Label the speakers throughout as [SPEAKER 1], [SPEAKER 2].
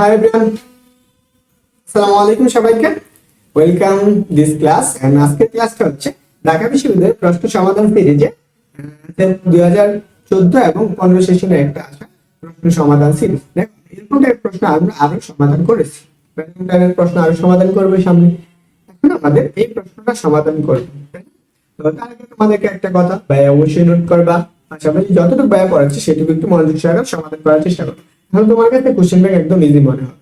[SPEAKER 1] Hi everyone আসসালামু আলাইকুম সবাইকে ক্লাসটা হচ্ছে ঢাকা বিশ্ববিদ্যালয়ের প্রশ্ন সমাধান সিরিজে দুই হাজার চোদ্দ এবং একটা প্রশ্ন সমাধান সিরিজ প্রশ্ন আমরা সমাধান করেছি। প্রশ্ন আরও সমাধান করবে সামনে। এখন আমাদের এই প্রশ্নটা সমাধান করবে। তো তার আগে তোমাদেরকে একটা কথা, ব্যয় অবশ্যই নোট করবা। পাশাপাশি যতটুকু ব্যয় পড়াচ্ছে সেটুকু একটু মনোযোগ সহকারে সমাধান করার চেষ্টা তাহলে তোমার কাছে কোশ্চেন ব্যাংক একদম ইজি মনে হবে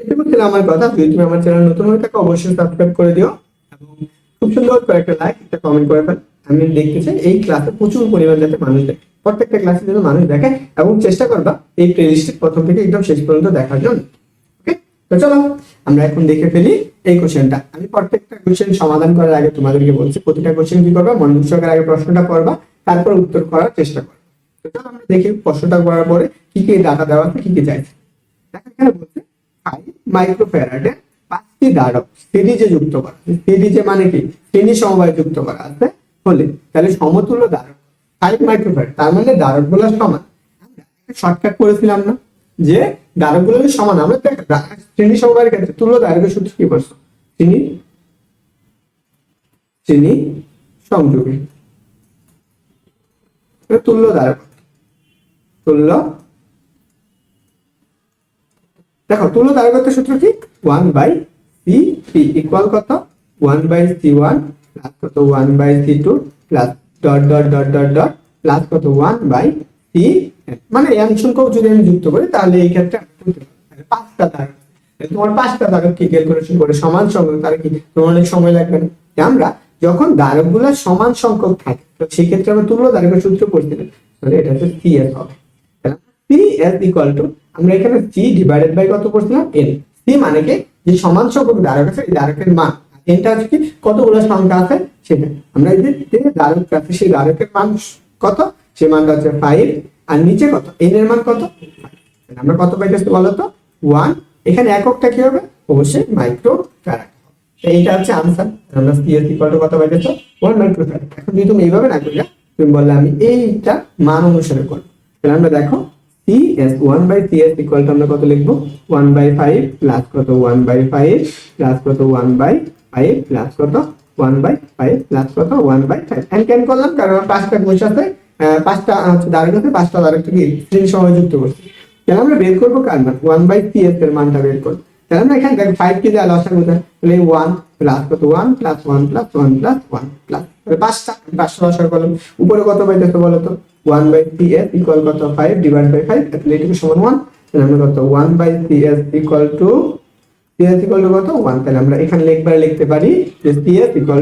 [SPEAKER 1] এটুকু ছিল আমার কথা। যদি তুমি আমার চ্যানেল নতুন হয়ে থাকো, অবশ্যই সাবস্ক্রাইব করে দিও। এবং খুব সুন্দর করে একটা লাইক একটা কমেন্ট করে ফেল। আমি দেখতে চাই এই ক্লাসে প্রচুর পরিমাণ যাতে মানুষ দেখে। প্রত্যেকটা ক্লাসে যেন মানুষ দেখে এবং চেষ্টা করবা এই প্লেলিস্টে প্রথম থেকে একদম শেষ পর্যন্ত দেখার জন্য। ওকে তো চলো, আমরা এখন দেখে ফেলি এই কোশ্চেনটা আমি প্রত্যেকটা কোশ্চেন সমাধান করার আগে তোমাদেরকে বলছি, প্রতিটা কোশ্চেন কি করবা? মনোযোগ আগে প্রশ্নটা করবা, তারপর উত্তর করার চেষ্টা করবা। চলো আমরা দেখি প্রশ্নটা করার পরে কি কি ডাটা দেওয়া আছে, কি কি চাইছে। দেখো এখানে বলছে ফাইভ মাইক্রোফ্যারাডে পাঁচটি ধারক সিরিজে যুক্ত করা সিরিজে মানে কি? শ্রেণি সমবায় যুক্ত করা আছে। হলে তাহলে সমতুল্য ধারক ফাইভ মাইক্রোফ্যারাড তার মানে ধারকগুলো সমান শর্টকাট করেছিলাম না, যে ধারকগুলো সমান, আমরা শ্রেণি সমবায়ের ক্ষেত্রে তুল্য ধারকের সূত্র কি করছ? শ্রেণি শ্রেণি সংযোগে। তুল্য ধারক তুল্য দেখো, তুল্য ধারকত্বের সূত্র কি? One by C P equal কত? One by C one plus কত? One by C two plus dot dot dot dot dot plus কত? ওয়ান বাই সি মানে এন সংখ্যক যদি আমি যুক্ত করি, তাহলে এই ক্ষেত্রে পাঁচটা তাহলে তোমার পাঁচটা ধারক কি? ক্যালকুলেশন করে সমান সংখ্যক তাহলে কি? তোমার অনেক সময় লাগবে না। আমরা যখন ধারকগুলো সমান সংখ্যক থাকে, তো সেক্ষেত্রে আমরা তুল্য ধারকের সূত্র করছিলাম তাহলে এটা হচ্ছে সি এস হবে। সি এস ইকুয়াল আমরা এখানে সি কত করছিলাম? এন সি মানে কি? যে সমান সংখ্যক ধারক আছে, এই ধারকের মান। আছে কি? কতগুলো সংখ্যা আছে? সেটা। আমরা এই যে ধারক আছে, সেই ধারকের মান কত? সেই মানটা আর নিচে কত? এন এর মান কত? আমরা কত পাইতেছি তো? ওয়ান এখানে এককটা কি হবে? অবশ্যই মাইক্রো ফ্যারাড এইটা হচ্ছে আনসার আমরা সি এস ইকুয়াল টু কত পাইতেছো? মাইক্রো ফ্যারাড এখন যদি তুমি এইভাবে না করলে তুমি বললে আমি এইটা মান অনুসারে করব। তাহলে আমরা দেখো C S one by C S equal to আমরা কত লিখব? ওয়ান বাই ফাইভ প্লাস কত ওয়ান বাই ফাইভ প্লাস কত ওয়ান বাই ফাইভ প্লাস কত ওয়ান বাই ফাইভ প্লাস কত one by five and can করলাম, কারণ পাঁচটা কোষ আছে। পাঁচটা হচ্ছে দ্বারক আছে পাঁচটা থেকে শ্রেণি সময় যুক্ত করছি। তাহলে আমরা বের করব কার মান? ওয়ান বাই সি এস এর মানটা বের করব। তাহলে আমরা এখানে দেখো ফাইভ কে দেওয়া লসাগু দেয়? তাহলে ওয়ান প্লাস কত one plus one plus one plus one plus পাঁচটা পাঁচটা লসাগু করলাম। উপরে কত পাইতেছে বলো তো? ওয়ান বাই সি এস কত ফাইভ ডিভাইড বাই ফাইভ তাহলে এটুকু সমান ওয়ান তাহলে আমরা কত? One by C S equal to C S কত? ওয়ান তাহলে আমরা এখানে লিখবার লিখতে পারি যে সি এস ইকুয়াল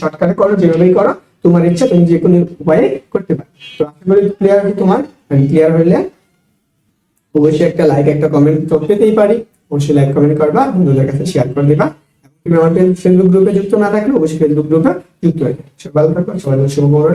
[SPEAKER 1] শর্টকাটে করো, যেভাবেই করো, তোমার ইচ্ছা তুমি যে কোনো উপায়ে করতে পারো। তো আশা করি ক্লিয়ার তোমার? ক্লিয়ার হইলে অবশ্যই একটা লাইক একটা কমেন্ট তো পেতেই পারি। অবশ্যই লাইক কমেন্ট করবা, বন্ধুদের কাছে শেয়ার করে দিবা। তুমি আমাদের ফেসবুক গ্রুপে যুক্ত না থাকলে অবশ্যই ফেসবুক গ্রুপে যুক্ত হয়ে সবাই ভালো থাকো সবাই শুভকামনা।